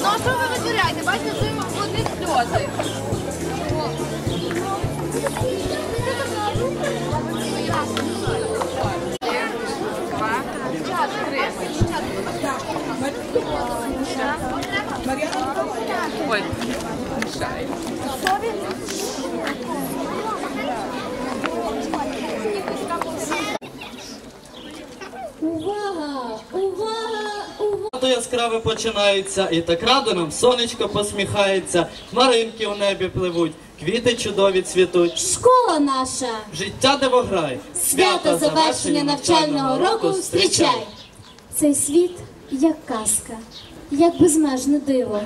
Ну а що ви витворяєте? Бачите, що їм одні сльози. Ой. Увага! Увага! Увага! Свято яскраве починається, і так радо нам сонечко посміхається, хмаринки у небі пливуть, квіти чудові цвітуть. Школа наша! Життя дивограй, Свято завершення навчального року зустрічай! Цей світ як казка, як безмежне диво,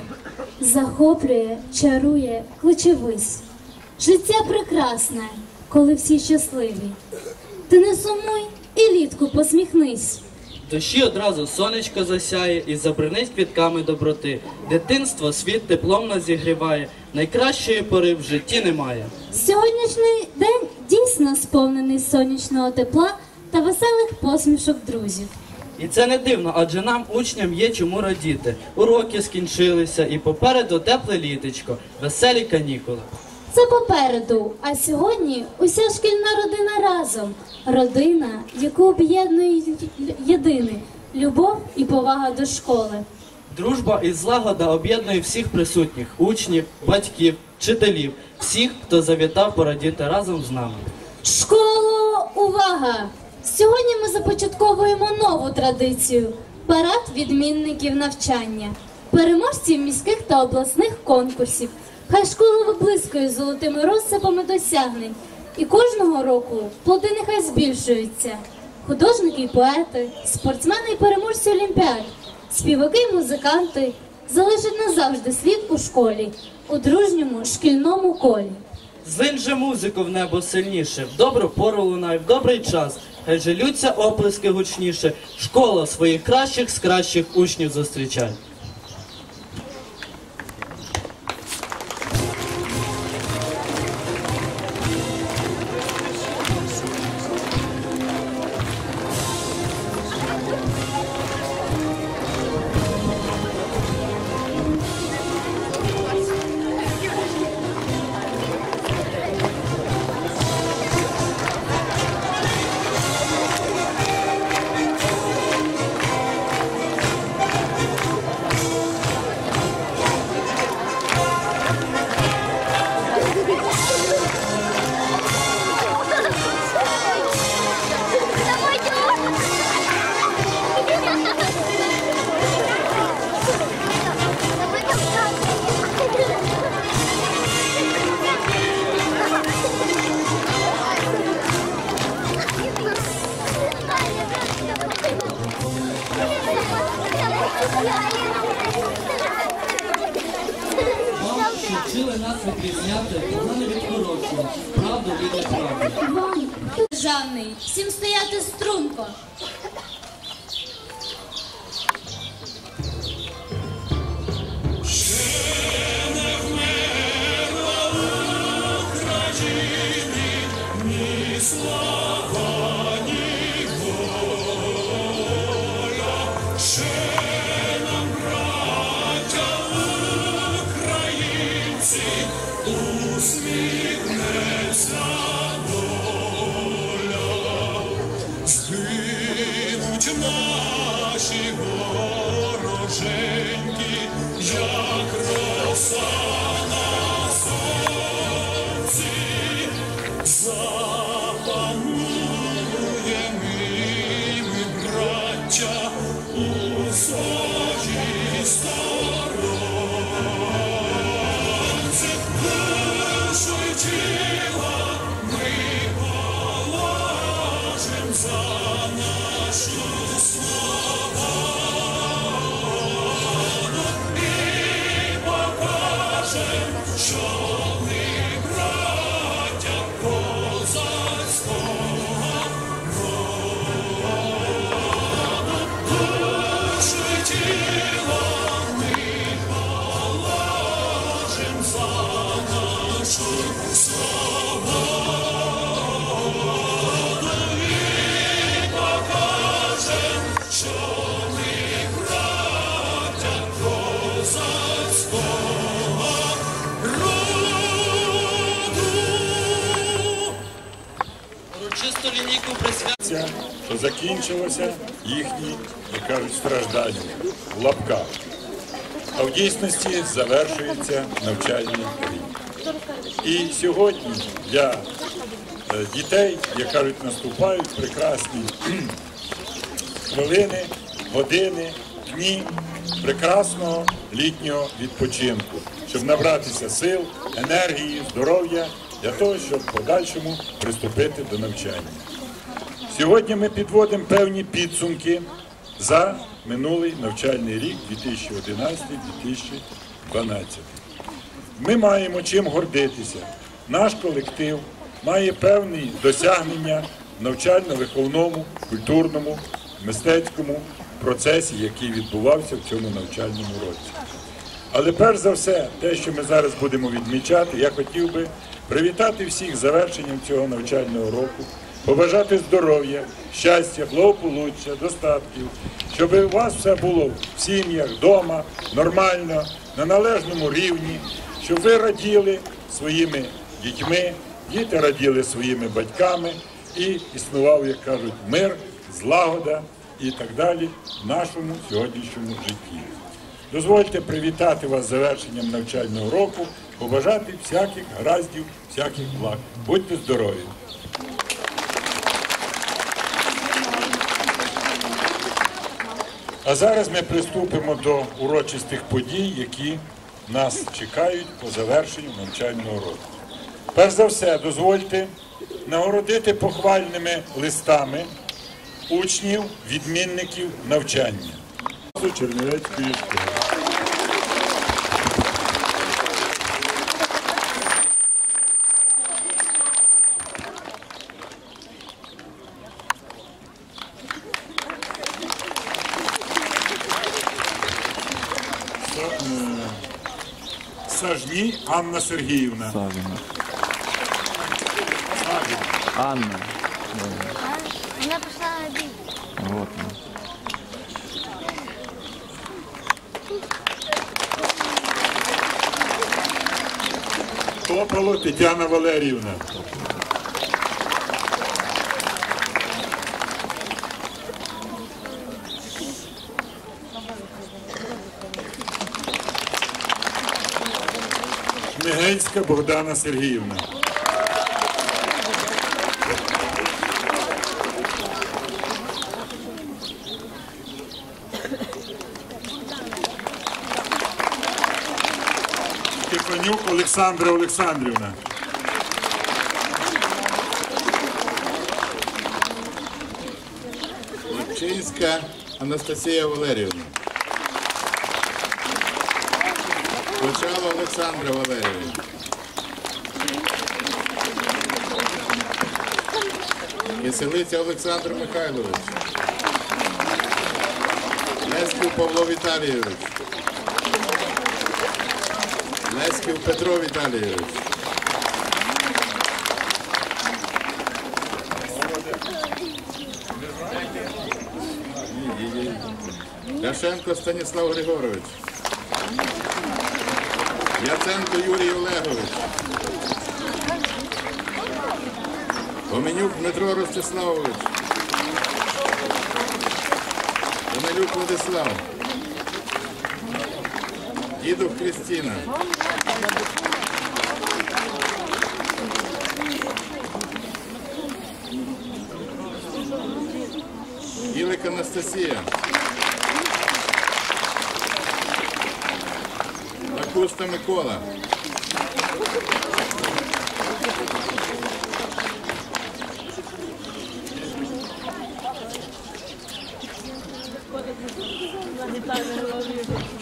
захоплює, чарує, кличе вись. Життя прекрасне, коли всі щасливі. Ти не сумуй і літку посміхнись. Дощі одразу сонечко засяє і забринить квітками доброти. Дитинство світ теплом нас зігріває, найкращої пори в житті немає. Сьогоднішній день дійсно сповнений сонячного тепла та веселих посмішок друзів. І це не дивно, адже нам, учням, є чому радіти. Уроки скінчилися, і попереду тепле літочко, веселі канікули. Це попереду, а сьогодні уся шкільна родина разом. Родина, яку об'єднує єдине любов і повага до школи. Дружба і злагода об'єднує всіх присутніх учнів, батьків, вчителів, всіх, хто завітав порадіти разом з нами. Школо, увага! Сьогодні ми започатковуємо нову традицію парад відмінників навчання, переможців міських та обласних конкурсів. Хай школа виблискує золотими розсипами досягнень. І кожного року плоди нехай збільшуються. Художники і поети, спортсмени і переможці олімпіад, співаки і музиканти залишать назавжди слід у школі, у дружньому шкільному колі. Злинь же музику в небо сильніше, в добру пору лунай, в добрий час. Хай желються оплески гучніше, школа своїх кращих з кращих учнів зустрічай. Правду і неправду. Державний, всім стояти струнко. Закінчилося їхні, як кажуть, страждання в лапках. А в дійсності завершується навчальний рік. І сьогодні для е, дітей, як кажуть, наступають прекрасні хвилини, години, дні прекрасного літнього відпочинку, щоб набратися сил, енергії, здоров'я для того, щоб в подальшому приступити до навчання. Сьогодні ми підводимо певні підсумки за минулий навчальний рік 2011-2012. Ми маємо чим гордитися. Наш колектив має певні досягнення в навчально-виховному, культурному, мистецькому процесі, який відбувався в цьому навчальному році. Але перш за все, те, що ми зараз будемо відмічати, я хотів би привітати всіх завершенням цього навчального року, побажати здоров'я, щастя, благополуччя, достатків, щоб у вас все було в сім'ях, вдома, нормально, на належному рівні, щоб ви раділи своїми дітьми, діти раділи своїми батьками і існував, як кажуть, мир, злагода і так далі в нашому сьогоднішньому житті. Дозвольте привітати вас з завершенням навчального року, побажати всяких гараздів, всяких благ. Будьте здорові! А зараз ми приступимо до урочистих подій, які нас чекають по завершенню навчального року. Перш за все, дозвольте нагородити похвальними листами учнів, відмінників навчання. Чернівецької школи. Анна Сергіївна. Савіна. Анна. Вона пішла на бій. Вот она. Топало Тетяна Валеріївна. Шмигельська Богдана Сергіївна. Степанюк Олександра Олександрівна. Лучинська Анастасія Валеріївна. Почала Олександра Валеріївна. Киселиця Олександр Михайлович. Леськів Павло Віталійович. Леськів Петро Віталійович. Ляшенко Станіслав Григорович. Яценко Юрій Олегович. Гоменюк Дмитро Ростиславович. Гомелюк Владислав. Дідух Крістіна. Ілик Анастасія. Лакуста Микола.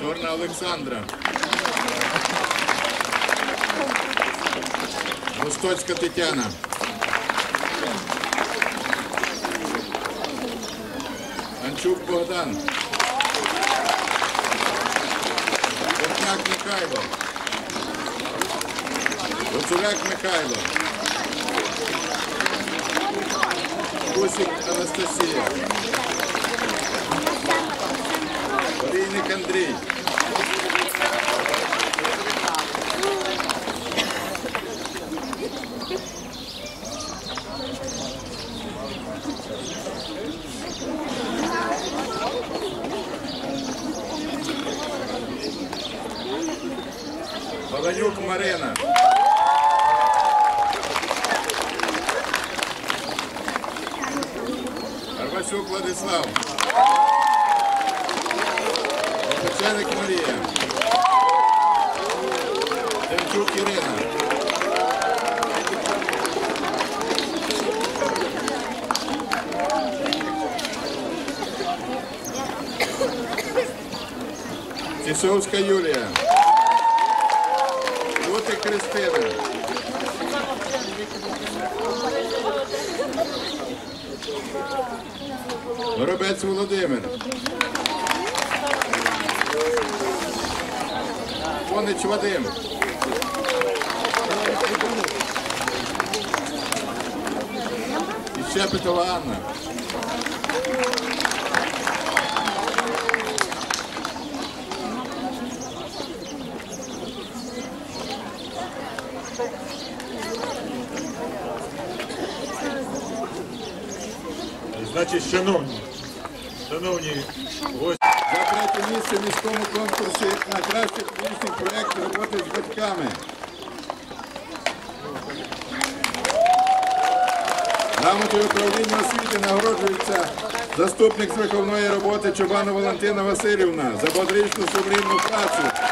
Чорна Олександра. Востоцька Тетяна. Анчук Богдан. Михайло. Гуцуляк Михайло. Кусик Анастасія. Олійник Андрій. Тісовська Юлія. Лутик Кристина. Горобець Володимир. Конич Вадим. І Щепетова Анна. Значить, шановні, шановні гості. За третє місце в міському конкурсі на кращий публічний проєкт роботи з батьками. Грамотою управління освіти нагороджується заступник з виховної роботи Чобана Валентина Васильівна за бодрічну сумлінну працю.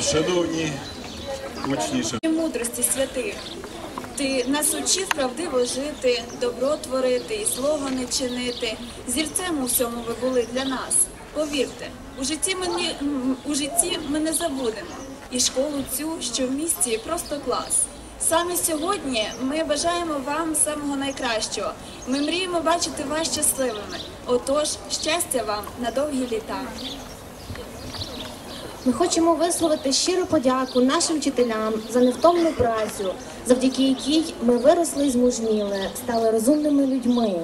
Шановні учні, мудрості святих. Ти нас учив правдиво жити, добро творити і злого не чинити. Зірцем у всьому ви були для нас. Повірте, у житті ми не, у житті ми не забудемо. І школу цю, що в місті, просто клас. Саме сьогодні ми бажаємо вам самого найкращого. Ми мріємо бачити вас щасливими. Отож, щастя вам на довгі літа. Ми хочемо висловити щиру подяку нашим вчителям за невтомну працю, завдяки якій ми виросли і змужніли, стали розумними людьми.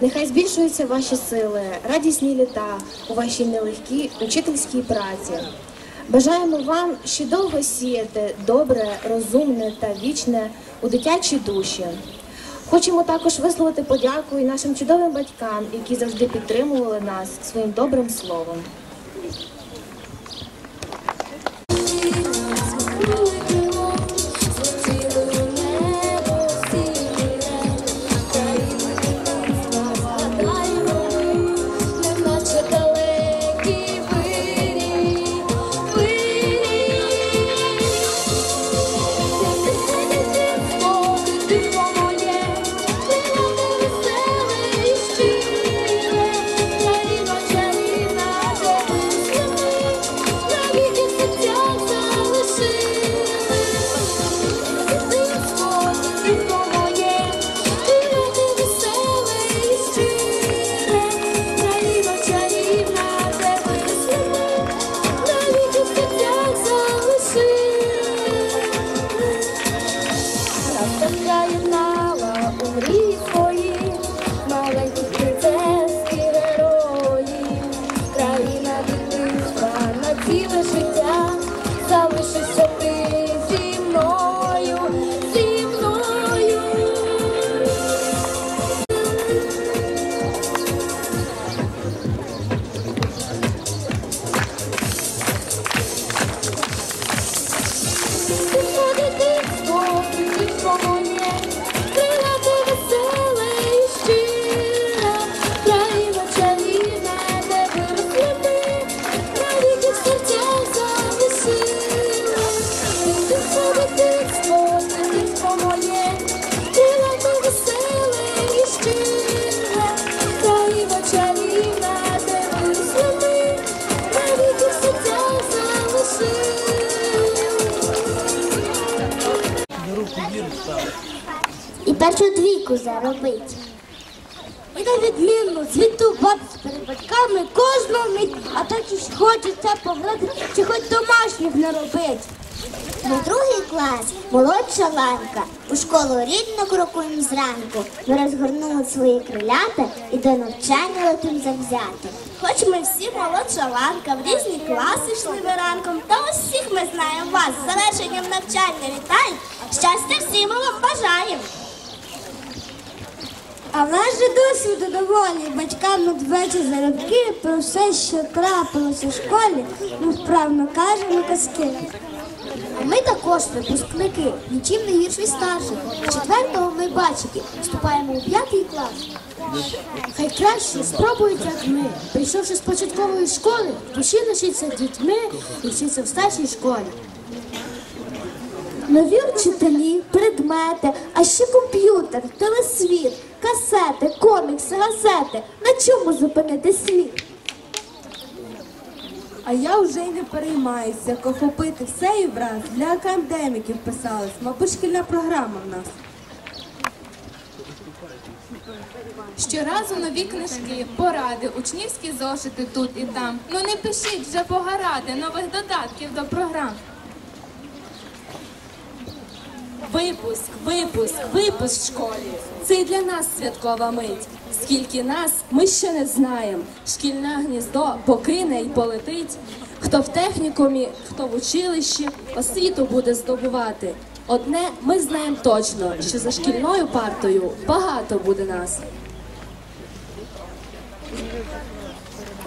Нехай збільшуються ваші сили, радісні літа у вашій нелегкій учительській праці. Бажаємо вам ще довго сіяти добре, розумне та вічне у дитячі душі. Хочемо також висловити подяку і нашим чудовим батькам, які завжди підтримували нас своїм добрим словом. Чи хоч домашніх не робить. На другий клас молодша ланка. У школу рідно крокуємо зранку. Ми розгорнули свої крилята і до навчання летим завзяти. Хоч ми всі молодша ланка, в різні класи йшли ви ранком, та усіх ми знаємо вас. З завершенням навчання вітаємо. Щастя всім ми вам бажаємо. А в нас же досвіду доволі. Батькам надвечір зарядки про все, що трапилося в школі, ми вправно кажемо казки. А ми також випускники, нічим не гірші старших. Четвертого ми бачики, вступаємо у п'ятий клас. Хай краще спробують, як ми. Прийшовши з початкової школи, душі лишиться дітьми і вчиться в старшій школі. Нові вчителі, предмети, а ще комп'ютер, телесвіт, касети, комікси, газети. На чому зупинити світ? А я вже й не переймаюся, як охопити все і враз. Для академіків писалась, мабуть, шкільна програма в нас. Щоразу нові книжки, поради, учнівські зошити тут і там. Ну не пишіть вже погаради нових додатків до програм. Випуск, випуск, випуск в школі. Це і для нас святкова мить. Скільки нас, ми ще не знаємо. Шкільне гніздо покине і полетить. Хто в технікумі, хто в училищі, освіту буде здобувати. Одне ми знаємо точно, що за шкільною партою багато буде нас.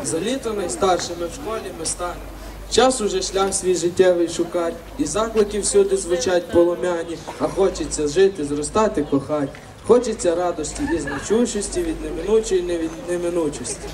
За літо найстаршими в школі ми станемо. Час уже шлях свій життєвий шукать, і заклики всюди звучать полум'яні, а хочеться жити, зростати, кохать. Хочеться радості і значущості від неминучої невід неминучості.